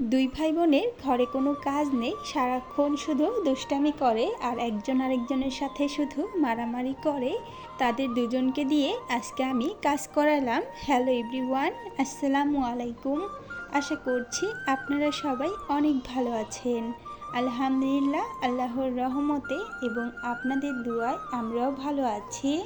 দুই ভাই বোনের ঘরে কোনো কাজ নেই, সারাক্ষণ শুধু দুষ্টামি করে আর একজন আরেকজনের সাথে শুধু মারামারি করে। তাদের দুজনকে দিয়ে আজকে আমি কাজ করালাম। হ্যালো এভরিওয়ান আসসালামু আলাইকুম। আশা করছি আপনারা সবাই অনেক ভালো আছেন। আলহামদুলিল্লাহ, আল্লাহর রহমতে এবং আপনাদের দুয়ায় আমরাও ভালো আছি।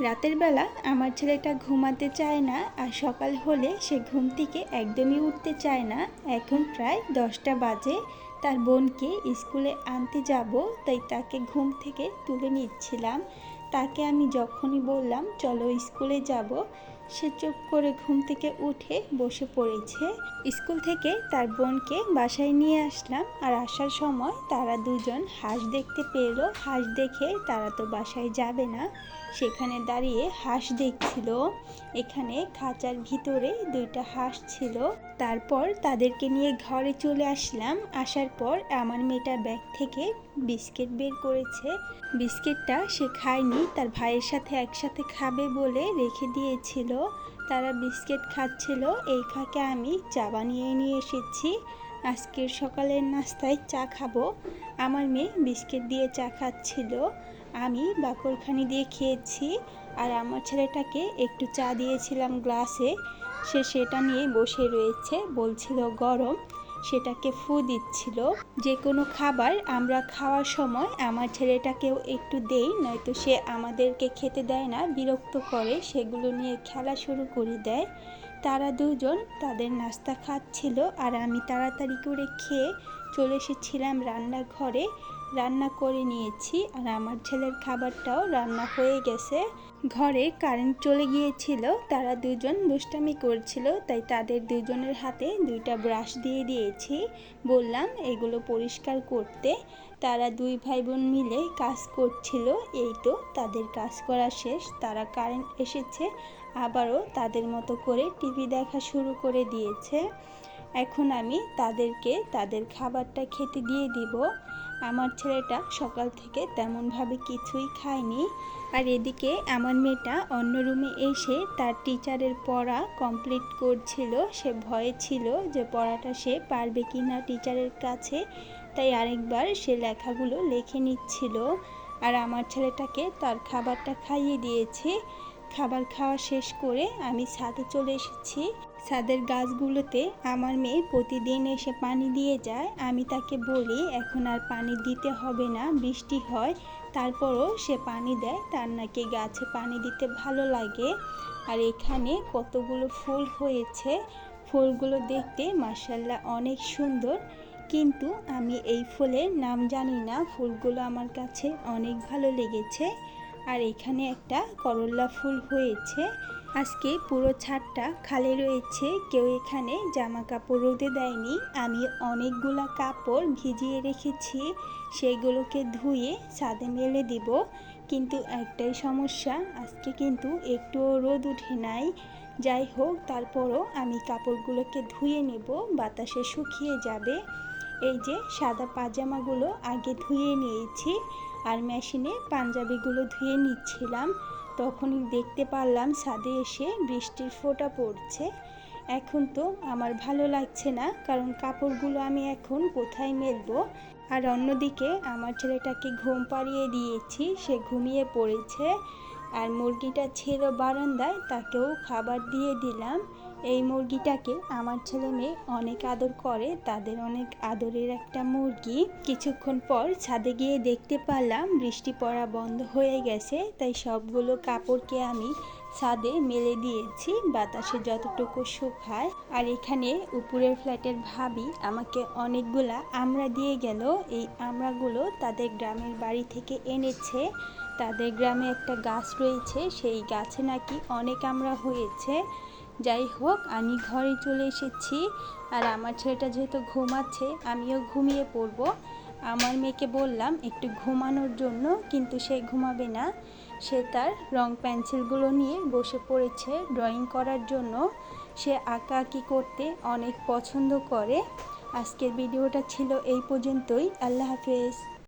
রাতের বেলা আমার ছেলেটা ঘুমাতে চায় না আর সকাল হলে সে ঘুম থেকে একদমই উঠতে চায় না। এখন প্রায় দশটা বাজে। তার বোনকে স্কুলে আনতে যাব, তাই তাকে ঘুম থেকে তুলে নিচ্ছিলাম। তাকে আমি যখনই বললাম, চলো স্কুলে যাব, সে চুপ করে ঘুম থেকে উঠে বসে পড়েছে। স্কুল থেকে তার বোনকে বাসায় নিয়ে আসলাম আর আসার সময় তারা দুজন হাঁস দেখতে পেল। হাঁস দেখে তারা তো বাসায় যাবে না। সেখানে দাঁড়িয়ে হাঁস দেখছিল। এখানে খাঁচার ভিতরে দুইটা হাঁস ছিল। তারপর তাদেরকে নিয়ে ঘরে চলে আসলাম। আসার পর আমার মেয়েটা ব্যাগ থেকে বিস্কিট বের করেছে। বিস্কিটটা সে খায়নি, তার ভাইয়ের সাথে একসাথে খাবে বলে রেখে দিয়েছিল। তারা বিস্কিট খাচ্ছিল। এই ফাঁকে আমি চা বানিয়ে নিয়ে এসেছি। আজকের সকালের নাস্তায় চা খাব। আমার মেয়ে বিস্কিট দিয়ে চা খাচ্ছিল। আমি বাকরখানি দিয়ে খেয়েছি আর আমার ছেলেটাকে একটু চা দিয়েছিলাম গ্লাসে। সে সেটা নিয়ে বসে রয়েছে, বলছিল গরম, সেটাকে ফু দিচ্ছিল। যে কোনো খাবার আমরা খাওয়ার সময় আমার ছেলেটাকেও একটু দেই, নয়তো সে আমাদেরকে খেতে দেয় না, বিরক্ত করে, সেগুলো নিয়ে খেলা শুরু করে দেয়। তারা দুজন তাদের নাস্তা খাচ্ছিল আর আমি তাড়াতাড়ি করে খেয়ে চলে এসেছিলাম রান্নাঘরে। রান্না করে নিয়েছি আর আমার ছেলের খাবারটাও রান্না হয়ে গেছে। ঘরে কারেন্ট চলে গিয়েছিল, তারা দুজন দুষ্টামি করছিল, তাই তাদের দুজনের হাতে দুইটা ব্রাশ দিয়ে দিয়েছি। বললাম, এগুলো পরিষ্কার করতে। তারা দুই ভাই বোন মিলে কাজ করছিল, এই তো তাদের কাজ করা শেষ। তারা কারেন্ট এসেছে, আবারও তাদের মতো করে টিভি দেখা শুরু করে দিয়েছে। এখন আমি তাদেরকে তাদের খাবারটা খেতে দিয়ে দিব। আমার ছেলেটা সকাল থেকে তেমনভাবে কিছুই খায়নি। আর এদিকে আমার মেয়েটা অন্য রুমে এসে তার টিচারের পড়া কমপ্লিট করছিল। সে ভয়ে ছিল যে পড়াটা সে পারবে কি না টিচারের কাছে। তাই আরেকবার সে লেখাগুলো লিখে নিচ্ছিল। আর আমার ছেলেটাকে তার খাবারটা খাইয়ে দিয়েছে। খাবার খাওয়া শেষ করে আমি ছাদে চলে এসেছি। ছাদের গাছগুলোতে আমার মেয়ে প্রতিদিন এসে পানি দিয়ে যায়। আমি তাকে বলি, এখন আর পানি দিতে হবে না, বৃষ্টি হয়, তারপরও সে পানি দেয়। তার নাকি গাছে পানি দিতে ভালো লাগে। আর এখানে কতগুলো ফুল হয়েছে। ফুলগুলো দেখতে মার্শাল্লাহ অনেক সুন্দর। কিন্তু আমি এই ফুলের নাম জানি না। ফুলগুলো আমার কাছে অনেক ভালো লেগেছে। আর এখানে একটা করল্লা ফুল হয়েছে। আজকে পুরো ছাদটা খালি রয়েছে। কেউ এখানে জামা কাপড় রোদে দেয়নি। আমি অনেকগুলা কাপড় ভিজিয়ে রেখেছি। সেগুলোকে ধুয়ে ছাদে মেলে দিব। কিন্তু একটাই সমস্যা, আজকে কিন্তু একটুও রোদ উঠে নাই। যাই হোক, তারপরও আমি কাপড়গুলোকে ধুয়ে নেব। বাতাসে শুকিয়ে যাবে। এই যে সাদা পাজামাগুলো আগে ধুয়ে নিয়েছি। আর মেশিনে পাঞ্জাবিগুলো ধুয়ে নিচ্ছিলাম। তখনই দেখতে পারলাম ছাদে এসে বৃষ্টির ফোঁটা পড়ছে। এখন তো আমার ভালো লাগছে না, কারণ কাপড়গুলো আমি এখন কোথায় মেলবো? আর অন্যদিকে আমার ছেলেটাকে ঘুম পাড়িয়ে দিয়েছি, সে ঘুমিয়ে পড়েছে। আর মুরগিটা ছিল বারান্দায়, তাকেও খাবার দিয়ে দিলাম। এই মুরগিটাকে আমার ছেলে মেয়ে অনেক আদর করে, তাদের অনেক আদরের একটা মুরগি। কিছুক্ষণ পর ছাদে গিয়ে দেখতে পারলাম বৃষ্টি পড়া বন্ধ হয়ে গেছে, তাই সবগুলো কাপড়কে আমি ছাদে মেলে দিয়েছি বাতাসে যতটুকু শুকায়। আর এখানে উপরের ফ্ল্যাটের ভাবি আমাকে অনেকগুলা আমরা দিয়ে গেল। এই আমরাগুলো তাদের গ্রামের বাড়ি থেকে এনেছে। তাদের গ্রামে একটা গাছ রয়েছে, সেই গাছে নাকি অনেক আমরা হয়েছে। যাই হোক, আমি ঘরে চলে এসেছি। আর আমার ছেলেটা যেহেতু ঘুমাচ্ছে, আমিও ঘুমিয়ে পড়ব। আমার মেয়েকে বললাম একটু ঘুমানোর জন্য, কিন্তু সে ঘুমাবে না। সে তার রং পেন্সিলগুলো নিয়ে বসে পড়েছে ড্রয়িং করার জন্য। সে আঁকা আঁকি করতে অনেক পছন্দ করে। আজকের ভিডিওটা ছিল এই পর্যন্তই। আল্লাহ হাফেজ।